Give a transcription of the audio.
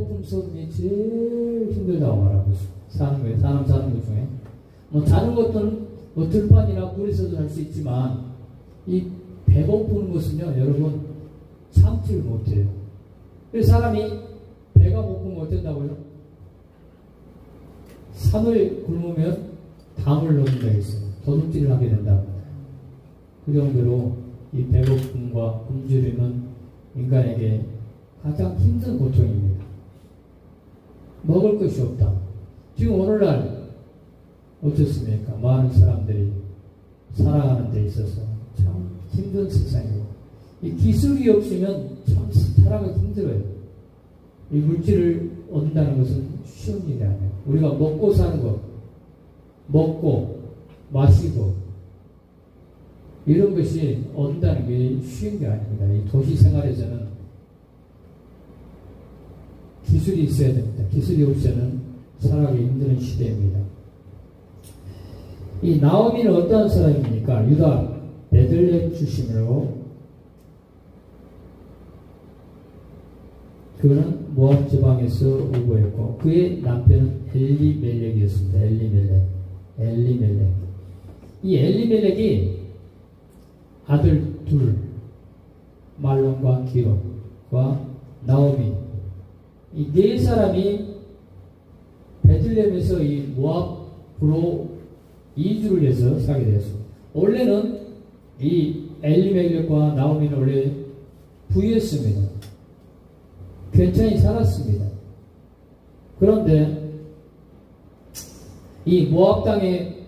배고픔 소음이 제일 힘들다고 말하고 있어요. 사는 거예요. 사람 사는 것 중에. 뭐 자는 것은 뭐 들판이나 굴에서도 잘수 있지만 이 배고픈 것은요, 여러분 참지를 못해요. 그래서 사람이 배가 고프면 어쩐다고요? 산을 굶으면 담을 넣는다 했어요. 도둑질을 하게 된답니다. 그 정도로 이 배고픔과 굶주림은 인간에게 가장 힘든 고통입니다. 먹을 것이 없다. 지금 오늘날 어떻습니까? 많은 사람들이 살아가는 데 있어서 참 힘든 세상이고 이 기술이 없으면 참 살아가기 힘들어요. 이 물질을 얻는다는 것은 쉬운 일이 아니에요. 우리가 먹고 사는 것, 먹고 마시고 이런 것이 얻는다는 게 쉬운 게 아닙니다. 이 도시 생활에서는 기술이 있어야 됩니다. 기술이 없이는 살아가기 힘든 시대입니다. 이 나오미는 어떤 사람입니까? 유다 베들레 출신으로 그는 모압 지방에서 오고였고 그의 남편은 엘리멜렉이었습니다. 엘리멜렉, 엘리멜렉. 이 엘리멜렉이 아들 둘, 말론과 기론과 나오미 이 네 사람이 베들레헴에서 이 모압으로 이주를 해서 살게 되었습니다. 원래는 이 엘리멜렉과 나오미는 원래 부였습니다. 괜찮이 살았습니다. 그런데 이 모압 땅에